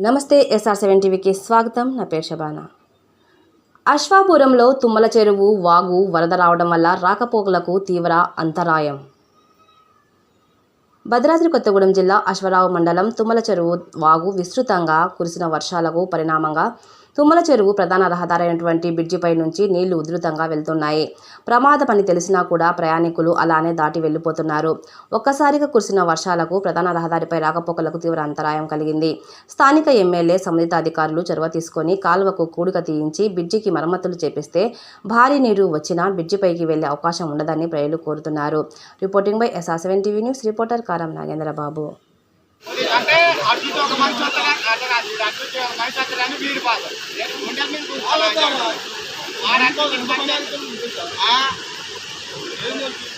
నమస్తే SR seven టీవీకి స్వాగతం. నా పేరు శబానా. అశ్వాపురంలో తుమ్మల చెరువు వాగు వరద రావడం వల్ల రాకపోకలకు తీవ్ర అంతరాయం. భద్రాద్రి కొత్తగూడెం జిల్లా అశ్వరావు మండలం తుమ్మల చెరువు వాగు విస్తృతంగా కురిసిన వర్షాలకు పరిణామంగా తుమ్మల చెరువు ప్రధాన రహదారి అయినటువంటి బ్రిడ్జిపై నుంచి నీళ్ళు ఉధృతంగా వెళ్తున్నాయి. ప్రమాద పని తెలిసినా కూడా ప్రయాణికులు అలానే దాటి వెళ్ళిపోతున్నారు ఒక్కసారిగా కురిసిన వర్షాలకు ప్రధాన రహదారిపై రాకపోకలకు తీవ్ర అంతరాయం కలిగింది. స్థానిక ఎమ్మెల్యే సంబంధిత అధికారులు చొరవ తీసుకొని కాలువకు కూడిక తీయించి బ్రిడ్జికి మరమ్మతులు చేపిస్తే భారీ నీరు వచ్చినా బ్రిడ్జిపైకి వెళ్ళే అవకాశం ఉండదని ప్రజలు కోరుతున్నారు. Reporting by SR seven TV news reporter Karam Nagendrababu. అంటే అటు ఒక మనిషి వస్తారని అటు కాదు అటు ఒక మనిషి వస్తారని వీడి బాధ గుండెల మీద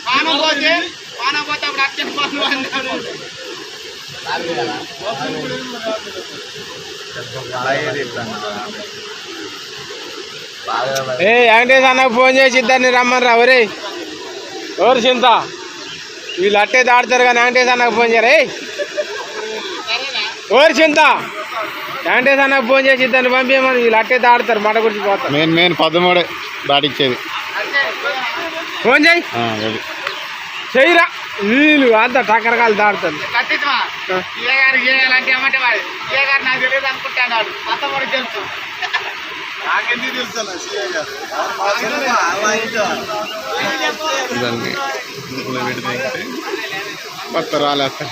పానం పోతే పానం పోతే అప్పుడు అత్యంత పనులు అంటాడు ఏ వెంకటేష్ అన్నకు ఫోన్ చేసి ఇద్దరిని రమ్మని రా ఒరే ఎవరు చింత? వీళ్ళు అట్టే దాడతారు కానీ వెంకటేష్ అన్నకు ఫోన్ చేయరా? ఎవరు చింత. వెంకటేష్ అన్నకు ఫోన్ చేసి ఇద్దరిని పంపించమని వీళ్ళు అట్టే దాడతారు మాట గురించి పోతారు. మెయిన్ మెయిన్ పదమూడే దాటిచ్చేది. ఫోన్ చేయి. చెయ్యిరా. వీళ్ళు అంతా టకరకాలు దాడతారు. కొత్త రాలేస్తారు